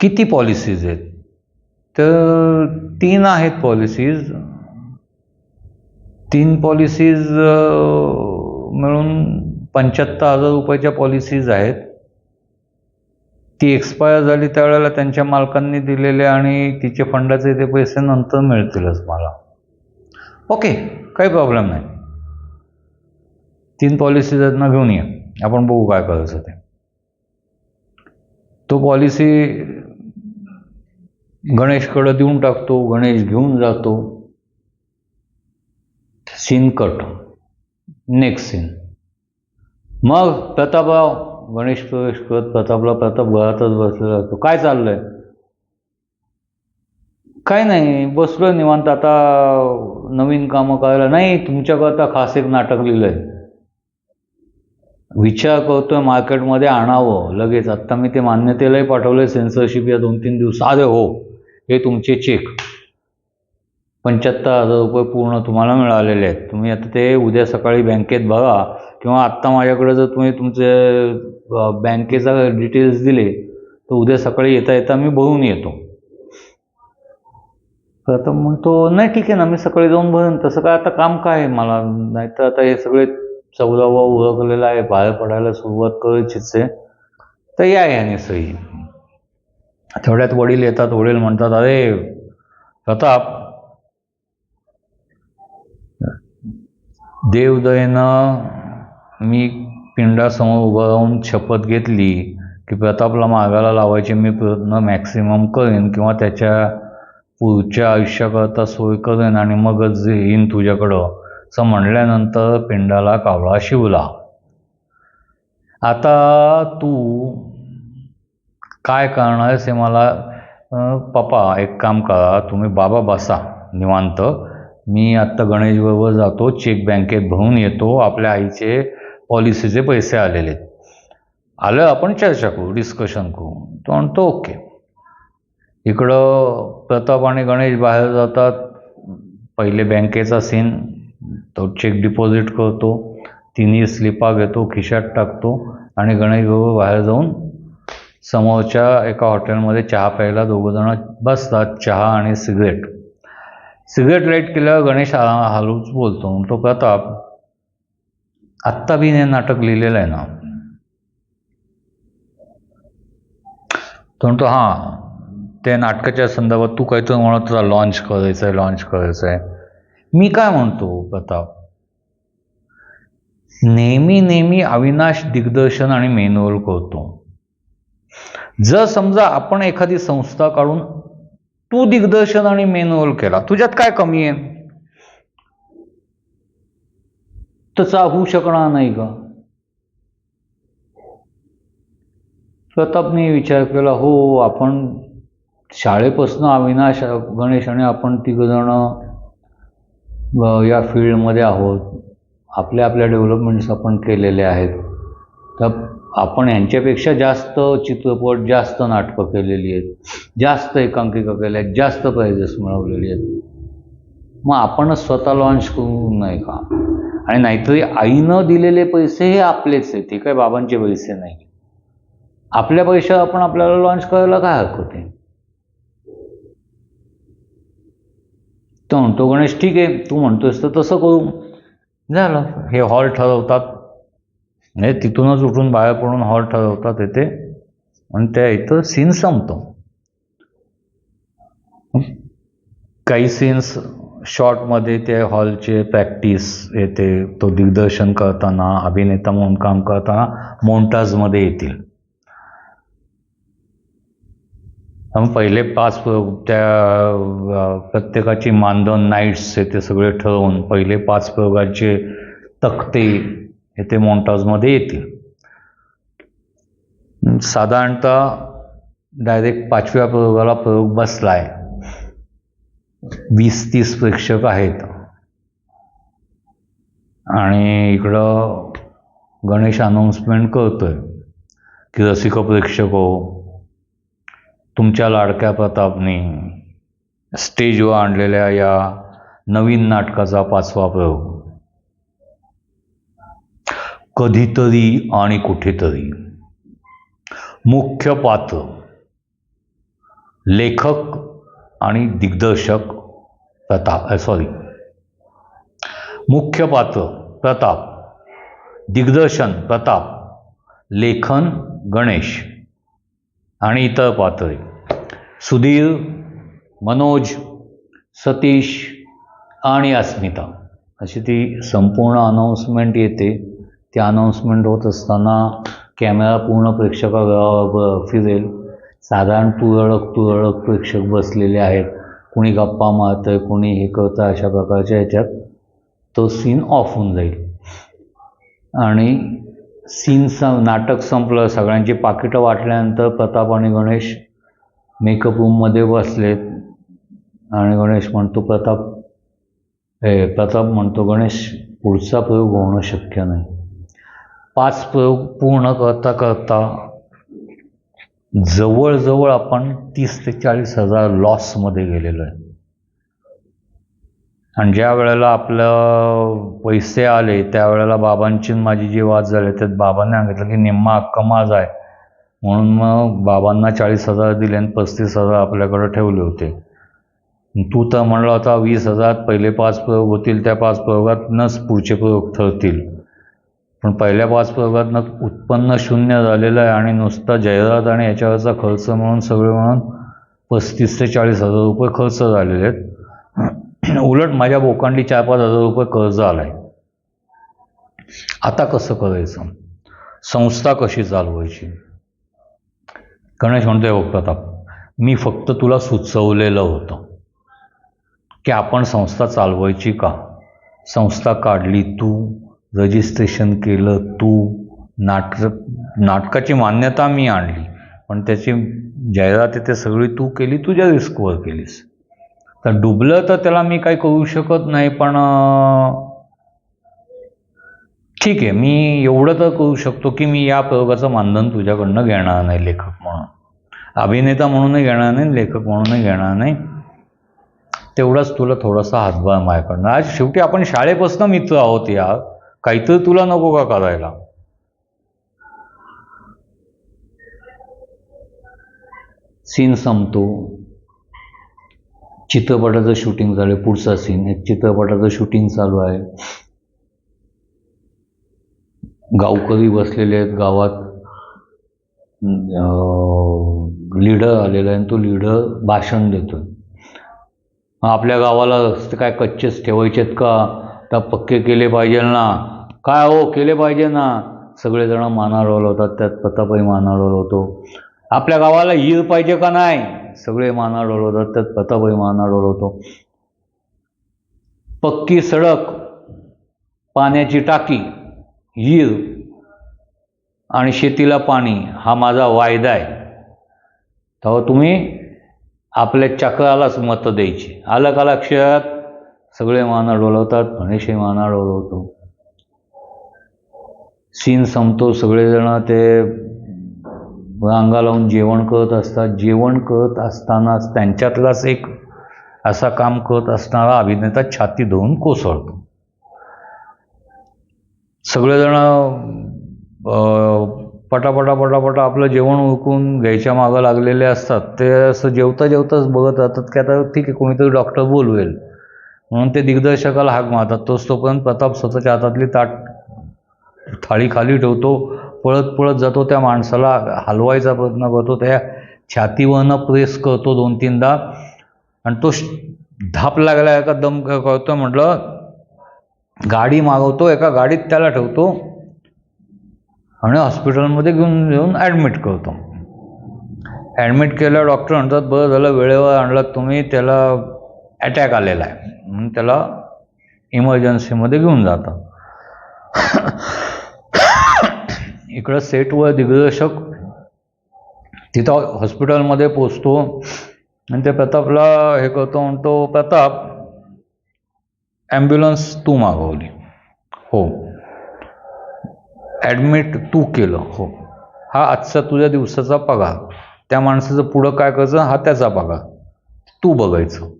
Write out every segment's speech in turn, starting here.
किती पॉलिसीज आहेत? तर तीन आहेत पॉलिसीज तीन पॉलिसीज मिळून पंच्याहत्तर हजार रुपयाच्या पॉलिसीज आहेत. ती एक्सपायर झाली त्यावेळेला त्यांच्या मालकांनी दिलेले आणि तिचे फंडाचे ते पैसे नंतर मिळतीलच मला. ओके काही प्रॉब्लेम नाही. तीन पॉलिसीज आहेत ना घेऊन ये. आपण बघू काय करायचं ते. तो पॉलिसी गणेशकडं देऊन टाकतो गणेश घेऊन जातो. सीन कट नेक्स्ट सीन मग प्रतापराव गणेश प्रवेश करत प्रतापला प्रताप घरातच बसलेला असतो. काय चाललंय? काय नाही बसलो निवांत. आता नवीन कामं करायला नाही तुमच्याकरता खास एक नाटक लिहिलंय. विचार करतोय मार्केटमध्ये आणावं लगेच. आत्ता मी ते मान्यतेलाही पाठवलंय सेन्सरशिप या दोन तीन दिवस. अरे हो. हे तुमचे चेक पंच्याहत्तर हजार रुपये पूर्ण तुम्हाला मिळालेले आहेत. तुम्ही आता ते उद्या सकाळी बँकेत बघा किंवा आत्ता माझ्याकडे जर तुम्ही तुमचे बँकेचा डिटेल्स दिले तर उद्या सकाळी येता येता मी भरून येतो. तर आता म्हणतो नाही ठीक आहे ना मी सकाळी जाऊन भरेन. तसं काय आता काम काय आहे मला? नाहीतर आता हे सगळे चौदावा उरकलेलं आहे. बाहेर पडायला सुरुवात करायचीच आहे. तर या याने सही. तेवढ्यात वडील येतात वडील म्हणतात अरे प्रताप देवदयेनं मी पिंडासमोर उभं राहून शपथ घेतली की प्रतापला मागायला लावायचे मी प्रयत्न मॅक्सिमम करेन किंवा त्याच्या पुढच्या आयुष्याकरता सोय करेन आणि मगच येईन तुझ्याकडं. असं म्हणल्यानंतर पिंडाला कावळा शिवला. आता तू काय करणार आहेस हे मला पप्पा एक काम करा तुम्ही बाबा बसा निवांत. मी आत्ता गणेशबरोबर जातो चेक बँकेत भरून येतो आपल्या आईचे पॉलिसीचे पैसे आलेले आहेत. आलं आपण चर्चा करू डिस्कशन करू. तो म्हणतो ओके. इकडं प्रताप आणि गणेश बाहेर जातात. पहिले बँकेचा सीन तो चेक डिपॉझिट करतो. तिन्ही स्लिपा घेतो खिशात टाकतो आणि गणेशबरोबर बाहेर जाऊन समोरच्या एका हॉटेलमध्ये चहा प्यायला दोघंजणं बसतात चहा आणि सिगरेट. सिगरेट लाइट केल्यावर गणेश हा- बोलतो. म्हणतो प्रताप आत्ता बी हे नाटक लिहिलेलं आहे ना? तो म्हणतो हां त्या नाटकाच्या संदर्भात तू काहीतरी म्हणत होता लॉन्च करायचं आहे लॉन्च करायचं आहे मी काय म्हणतो प्रताप? नेहमी नेहमी अविनाश दिग्दर्शन आणि मेन्युअल करतो. जर समजा आपण एखादी संस्था काढून तू दिग्दर्शन आणि मेन्युअल केला तुझ्यात काय कमी आहे? तसा होऊ शकणार नाही का प्रतापने विचार केला हो आपण शाळेपासून अविनाश गणेश आणि आपण तिघजण या फील्डमध्ये आहोत. आपल्या आपल्या डेव्हलपमेंट्स आपण केलेले आहेत. तर आपण यांच्यापेक्षा जास्त चित्रपट जास्त नाटकं केलेली आहेत जास्त एकांकिका केल्या आहेत जास्त प्राइजेस मिळवलेली आहेत. मग आपणच स्वतः लॉन्च करू नये का? आणि नाहीतरी आईनं दिलेले पैसे हे आपलेच आहेत. ते काय बाबांचे पैसे नाही. आपल्या पैसे आपण आपल्याला लॉन्च करायला काय हरकत आहे? तो म्हणतो गणेश ठीक आहे तू म्हणतोस तर तसं करू. झालं. हे हॉल ठरवतात. म्हणजे तिथूनच उठून बाहेर पडून हॉल ठरवतात येते आणि त्या इथं सीन संपतो. काही सीन्स शॉर्टमध्ये ते हॉलचे प्रॅक्टिस येते. तो दिग्दर्शन करताना अभिनेता म्हणून काम करताना मोंटाजमध्ये येतील. पहिले पाच त्या प्रत्येकाची मानधन नाईट्स हे ते सगळे ठरवून पहिले पाच प्रयोगाचे तक्ते हे ते मोंटाजमध्ये येतील. साधारणतः डायरेक्ट पाचव्या प्रयोगाला प्रयोग बसलाय. वीस तीस प्रेक्षक आहेत. आणि इकडं गणेश अनाऊन्समेंट करतोय की रसिक प्रेक्षक हो तुमच्या लाडक्या प्रतापने स्टेजवर आणलेल्या या नवीन नाटकाचा पाचवा प्रयोग. कधीतरी आणि कुठेतरी. मुख्य पात्र लेखक आणि दिग्दर्शक प्रताप सॉरी मुख्य पात्र प्रताप. दिग्दर्शन प्रताप. लेखन गणेश. आणि इतर पात्रे सुधीर मनोज सतीश आणि अस्मिता. अशी ती संपूर्ण अनाऊन्समेंट येते. त्या अनाऊन्समेंट होत असताना कॅमेरा पूर्ण प्रेक्षक फिरेल. साधारण तुरळक तुरळक प्रेक्षक बसलेले आहेत. कोणी गप्पा मारतं आहे कोणी हे करतं अशा प्रकारच्या ह्याच्यात तो सीन ऑफ होऊन जाईल. आणि सीन स नाटक संपलं सगळ्यांची पाकिटं वाटल्यानंतर प्रताप आणि गणेश मेकअप रूममध्ये बसलेत. आणि गणेश म्हणतो प्रताप हे प्रताप म्हणतो गणेश पुढचा प्रयोग होणं शक्य नाही. पाच प्रयोग पूर्ण करता करता जवळजवळ आपण तीस ते चाळीस हजार लॉसमध्ये गेलेलो आहे. आणि ज्या वेळेला आपलं पैसे आले त्यावेळेला बाबांची माझी जी वाद झाली त्यात बाबांनी सांगितलं की निम्मा हक्क माझा आहे. म्हणून मग बाबांना चाळीस हजार दिले आणि पस्तीस हजार आपल्याकडे ठेवले होते. तू तर म्हणला होता वीस हजार पहिले पाच प्रयोग होतील त्या पाच प्रयोगातनंच पुढचे प्रयोग ठरतील. पण पहिल्या पाच प्रयोगातनं उत्पन्न शून्य झालेलं आहे आणि नुसता जाहिरात आणि याच्यावरचा खर्च म्हणून सगळे म्हणून पस्तीस ते चाळीस हजार रुपये खर्च झालेले आहेत. उलट माझ्या बोकांडी चार पाच हजार रुपये कर्ज आला आहे आता कसं करायचं? संस्था कशी चालवायची? गणेश म्हणतोय बघ प्रताप मी फक्त तुला सुचवलेलं होतं की आपण संस्था चालवायची का? संस्था काढली तू रजिस्ट्रेशन केलं तू नाटक नाटकाची मान्यता मी आणली पण त्याची जाहिरात ते सगळी तू केली तुझ्या रिस्कवर केलीस. तर डुबलं तर त्याला मी काही करू शकत नाही पण ठीक आहे मी एवढं तर करू शकतो की मी या प्रयोगाचं मानधन तुझ्याकडनं घेणार नाही लेखक म्हणून. अभिनेता म्हणूनही घेणार नाही लेखक म्हणूनही घेणार नाही. तेवढाच तुला थोडासा हातभार माझ्याकडनं. आज शेवटी आपण शाळेपासून मित्र आहोत यार. काहीतरी तुला नको का करायला? सीन संपतो. चित्रपटाचं शूटिंग झालं पुढचा सीन. एक चित्रपटाचं शूटिंग चालू आहे. गावकरी बसलेले आहेत गावात. लीडर आलेला आहे आणि तो लीडर भाषण देतोय. आपल्या गावाला रस्ते काय कच्चेच ठेवायचेत का? त्या पक्के केले पाहिजे ना. काय हो केले पाहिजे ना. सगळेजण मानावर होतात त्यात प्रतापही मानावर होतो. आपल्या गावाला हिर पाहिजे का नाही? सगळे मानावर होतात त्यात प्रतापही मानावर होतो. पक्की सडक पाण्याची टाकी हिर आणि शेतीला पाणी हा माझा वायदा आहे. तेव्हा तुम्ही आपल्या चक्रालाच मतं द्यायची. आलं का लक्षात? सगळे मान डोलवतात गणेशही मान डोलवतो. सीन संपतो सगळेजण ते रांगा लावून जेवण करत असतात. जेवण करत असतानाच त्यांच्यातलाच एक असा काम करत असणारा अभिनेता छाती धुवून कोसळतो. सगळेजण पटापटा पटापटा आपलं जेवण उरकून घ्यायच्या मागं लागलेले असतात. ते असं जेवता जेवताच बघत राहतात की आता ठीक आहे कोणीतरी डॉक्टर बोलवेल. म्हणून ते दिग्दर्शकाला हाक मारतात. तोच तोपर्यंत प्रताप स्वतःच्या हातातली ताट थाळी खाली ठेवतो. पळत पळत जातो त्या माणसाला हलवायचा प्रयत्न करतो. त्या छातीवरनं प्रेस करतो दोन तीनदा. आणि तो श- धाप लागला एका दम करतो म्हटलं गाडी मागवतो एका गाडीत त्याला ठेवतो. आणि हॉस्पिटलमध्ये घेऊन येऊन ॲडमिट करतो. ॲडमिट केल्यावर डॉक्टर म्हणतात बरं झालं वेळेवर आणलं तुम्ही त्याला अटॅक आलेला आहे. म्हणून त्याला इमर्जन्सीमध्ये घेऊन जातात. इकडं सेट व दिग्दर्शक तिथं हॉस्पिटलमध्ये पोचतो. आणि ते प्रतापला हे करतो म्हणतो प्रताप ॲम्ब्युलन्स तू मागवली. हो. ॲडमिट तू केलं. हो. हा आजचा तुझ्या दिवसाचा पगार. त्या माणसाचं पुढं काय करायचं? हा त्याचा पगार. तू बघायचं.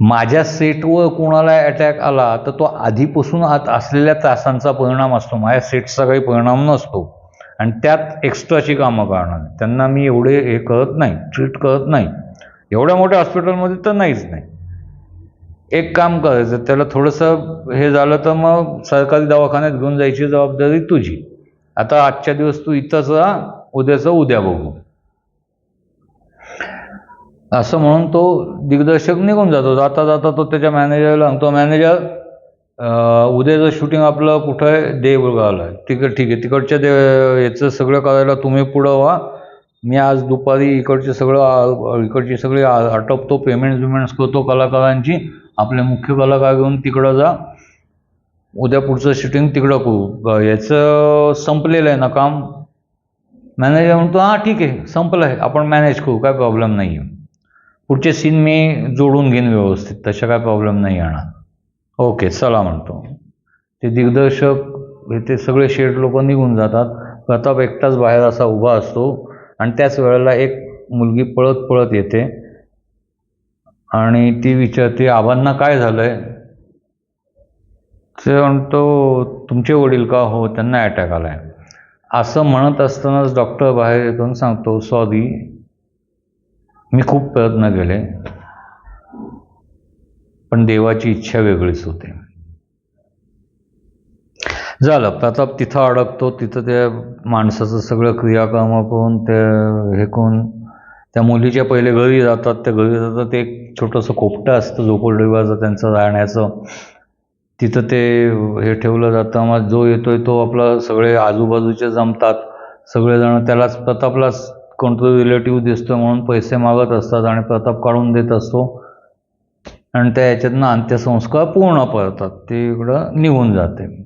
माझ्या सेटवर कोणाला अटॅक आला तर तो आधीपासून आत असलेल्या त्रासांचा परिणाम असतो. माझ्या सेटचा काही परिणाम नसतो. आणि त्यात एक्स्ट्राची कामं करणार त्यांना मी एवढे हे करत नाही ट्रीट करत नाही. एवढ्या मोठ्या हॉस्पिटलमध्ये तर नाहीच नाही. एक काम करायचं त्याला थोडंसं हे झालं तर मग सरकारी दवाखान्यात घेऊन जायची जबाबदारी तुझी. आता आजच्या दिवस तू इथंच राहा उद्याचं उद्या बघू. असं म्हणून तो दिग्दर्शक निघून जातो. जाता जाता तो त्याच्या मॅनेजरला सांगतो मॅनेजर उद्याचं शूटिंग आपलं कुठं आहे देवगावला आहे. तिकड ठीक आहे. तिकडच्या दे याचं सगळं करायला तुम्ही पुढं व्हा. मी आज दुपारी इकडचे सगळं इकडची सगळी आटपतो पेमेंट्स बिमेंट्स करतो कलाकारांची. आपले मुख्य कलाकार घेऊन तिकडं जा. उद्या पुढचं शूटिंग तिकडं करू. याचं संपलेलं आहे ना काम. मॅनेजर म्हणतो हां ठीक आहे. संपलं आहे. आपण मॅनेज करू. काय प्रॉब्लेम नाही आहे पुढचे सीन मी जोडून घेईन व्यवस्थित तशा काय प्रॉब्लेम नाही येणार. ओके चला म्हणतो. ते दिग्दर्शक हे ते सगळे शेड लोक निघून जातात. प्रताप एकटाच बाहेर असा उभा असतो आणि त्याच वेळेला एक मुलगी पळत पळत येते. आणि ती विचारते आबांना काय झालं आहे ते म्हणतो तुमचे वडील का हो? त्यांना अटॅक आलाय. असं म्हणत असतानाच डॉक्टर बाहेर येतो सांगतो सॉरी मी खूप प्रयत्न केले पण देवाची इच्छा वेगळीच होते. झालं प्रताप तिथं अडकतो तिथं त्या माणसाचं सगळं क्रियाकर्म करून ते हे करून त्या मुलीच्या पहिले घरी जातात त्या घरी जातात ते एक छोटंसं कोपटं असतं झोपडीवाचं त्यांचं राहण्याचं. तिथं ते हे ठेवलं जातं मग जो येतोय तो आपला सगळे आजूबाजूचे जमतात. सगळेजण त्यालाच प्रतापलाच कोणतं रिलेटिव्ह दिसतो म्हणून पैसे मागत असतात आणि प्रताप काढून देत असतो. आणि त्या याच्यातनं अंत्यसंस्कार पूर्ण पडतात ते इकडं निघून जाते.